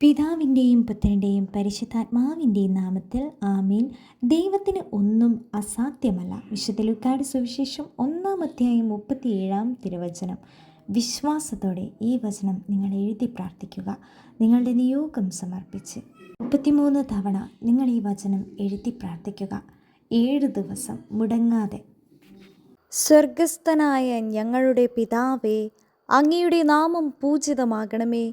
പിതാവിന്റെയും പുത്രന്റെയും പരിശുദ്ധാത്മാവിന്റെയും നാമത്തിൽ ആമീൻ. ദൈവത്തിന് ഒന്നും അസാധ്യമല്ല. വിശുദ്ധ ലുക്കാട് സുവിശേഷം ഒന്നാം അധ്യായം മുപ്പത്തിയേഴാം തിരുവചനം. വിശ്വാസത്തോടെ ഈ വചനം നിങ്ങൾ എഴുതി പ്രാർത്ഥിക്കുക. നിങ്ങളുടെ നിയോഗം സമർപ്പിച്ച് മുപ്പത്തിമൂന്ന് തവണ നിങ്ങൾ ഈ വചനം എഴുതി പ്രാർത്ഥിക്കുക. ഏഴ് ദിവസം മുടങ്ങാതെ. സ്വർഗസ്ഥനായ ഞങ്ങളുടെ പിതാവേ അങ്ങയുടെ നാമം പൂജിതമാകണമേ.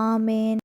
ஆமேன்